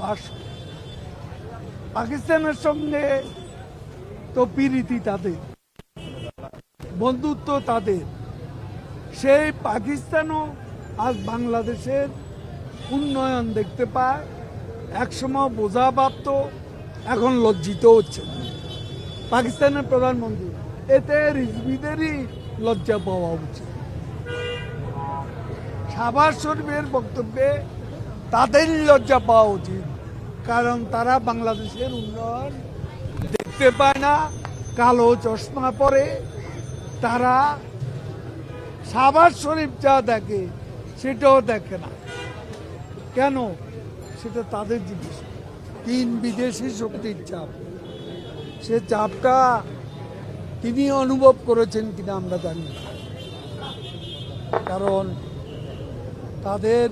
বাস পাকিস্তানের সঙ্গে তো পিরিতি তাদের, বন্ধুত্ব তাদের। সেই পাকিস্তানও আজ বাংলাদেশের উন্নয়ন দেখতে পায়, একসময় বোঝা ভাবত এখন লজ্জিত হচ্ছে। পাকিস্তানের প্রধানমন্ত্রী, এতে রিজবিদেরই লজ্জা পাওয়া উচিত। শাহবাজ শরীফের বক্তব্যে তাদেরই লজ্জা পাওয়া উচিত। কারণ তারা বাংলাদেশের উন্নয়ন দেখতে পায় না। কালো চশমা পরে তারা শাহবাজ শরীফ যা দেখে, সেটাও দেখে না। কেন? সেটা তাদের জিনিস তিন বিদেশি শক্তির চাপ। সে চাপটা তিনি অনুভব করেছেন কিনা আমরা জানি কারণ তাদের